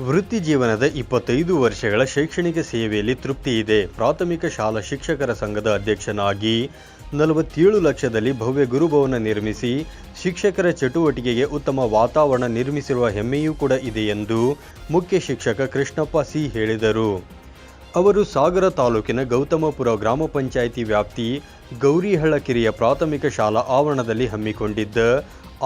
ವೃತ್ತಿ ಜೀವನದ ಇಪ್ಪತ್ತೈದು ವರ್ಷಗಳ ಶೈಕ್ಷಣಿಕ ಸೇವೆಯಲ್ಲಿ ತೃಪ್ತಿ ಇದೆ. ಪ್ರಾಥಮಿಕ ಶಾಲಾ ಶಿಕ್ಷಕರ ಸಂಘದ ಅಧ್ಯಕ್ಷನಾಗಿ ನಲವತ್ತೇಳು ಲಕ್ಷದಲ್ಲಿ ಭವ್ಯ ಗುರುಭವನ ನಿರ್ಮಿಸಿ ಶಿಕ್ಷಕರ ಚಟುವಟಿಕೆಗೆ ಉತ್ತಮ ವಾತಾವರಣ ನಿರ್ಮಿಸಿರುವ ಹೆಮ್ಮೆಯೂ ಕೂಡ ಇದೆ ಎಂದು ಮುಖ್ಯ ಶಿಕ್ಷಕ ಕೃಷ್ಣಪ್ಪ ಸಿ ಹೇಳಿದರು. ಅವರು ಸಾಗರ ತಾಲೂಕಿನ ಗೌತಮಪುರ ಗ್ರಾಮ ಪಂಚಾಯಿತಿ ವ್ಯಾಪ್ತಿ ಗೌರಿಹಳ್ಳ ಕಿರಿಯ ಪ್ರಾಥಮಿಕ ಶಾಲಾ ಆವರಣದಲ್ಲಿ ಹಮ್ಮಿಕೊಂಡಿದ್ದ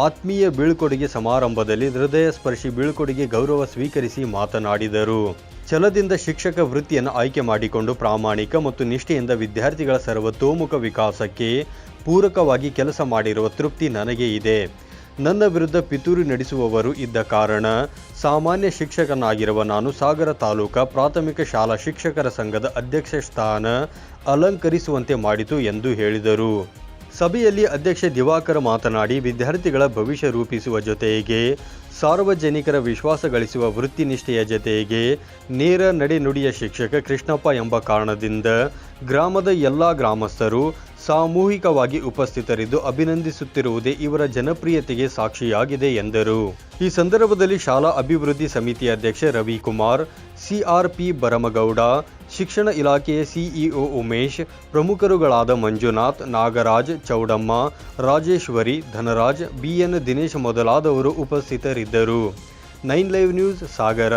ಆತ್ಮೀಯ ಬೀಳ್ಕೊಡುಗೆ ಸಮಾರಂಭದಲ್ಲಿ ಹೃದಯ ಸ್ಪರ್ಶಿ ಬೀಳ್ಕೊಡುಗೆ ಗೌರವ ಸ್ವೀಕರಿಸಿ ಮಾತನಾಡಿದರು. ಛಲದಿಂದ ಶಿಕ್ಷಕ ವೃತ್ತಿಯನ್ನು ಆಯ್ಕೆ ಮಾಡಿಕೊಂಡು ಪ್ರಾಮಾಣಿಕ ಮತ್ತು ನಿಷ್ಠೆಯಿಂದ ವಿದ್ಯಾರ್ಥಿಗಳ ಸರ್ವತೋಮುಖ ವಿಕಾಸಕ್ಕೆ ಪೂರಕವಾಗಿ ಕೆಲಸ ಮಾಡಿರುವ ತೃಪ್ತಿ ನನಗೆ ಇದೆ. ನನ್ನ ವಿರುದ್ಧ ಪಿತೂರಿ ನಡೆಸುವವರು ಇದ್ದ ಕಾರಣ ಸಾಮಾನ್ಯ ಶಿಕ್ಷಕನಾಗಿರುವ ನಾನು ಸಾಗರ ತಾಲೂಕಾ ಪ್ರಾಥಮಿಕ ಶಾಲಾ ಶಿಕ್ಷಕರ ಸಂಘದ ಅಧ್ಯಕ್ಷ ಸ್ಥಾನ ಅಲಂಕರಿಸುವಂತೆ ಮಾಡಿತು ಎಂದು ಹೇಳಿದರು. ಸಭೆಯಲ್ಲಿ ಅಧ್ಯಕ್ಷ ದಿವಾಕರ್ ಮಾತನಾಡಿ, ವಿದ್ಯಾರ್ಥಿಗಳ ಭವಿಷ್ಯ ರೂಪಿಸುವ ಜೊತೆಗೆ, ಸಾರ್ವಜನಿಕರ ವಿಶ್ವಾಸ ಗಳಿಸುವ ವೃತ್ತಿನಿಷ್ಠೆಯ ಜೊತೆಗೆ, ನೇರ ನಡೆನುಡಿಯ ಶಿಕ್ಷಕ ಕೃಷ್ಣಪ್ಪ ಎಂಬ ಕಾರಣದಿಂದ ಗ್ರಾಮದ ಎಲ್ಲ ಗ್ರಾಮಸ್ಥರು ಸಾಮೂಹಿಕವಾಗಿ ಉಪಸ್ಥಿತರಿದ್ದು ಅಭಿನಂದಿಸುತ್ತಿರುವುದೇ ಇವರ ಜನಪ್ರಿಯತೆಗೆ ಸಾಕ್ಷಿಯಾಗಿದೆ ಎಂದರು. ಈ ಸಂದರ್ಭದಲ್ಲಿ ಶಾಲಾ ಅಭಿವೃದ್ಧಿ ಸಮಿತಿ ಅಧ್ಯಕ್ಷ ರವಿಕುಮಾರ್ ಸಿಆರ್ಪಿ ಬರಮಗೌಡ ಶಿಕ್ಷಣ ಇಲಾಖೆಯ ಸಿಇಒ ಉಮೇಶ್, ಪ್ರಮುಖರುಗಳಾದ ಮಂಜುನಾಥ್, ನಾಗರಾಜ್, ಚೌಡಮ್ಮ, ರಾಜೇಶ್ವರಿ, ಧನರಾಜ್, ಬಿಎನ್ ದಿನೇಶ್ ಮೊದಲಾದವರು ಉಪಸ್ಥಿತರಿದ್ದರು. Nine live news, Sagara.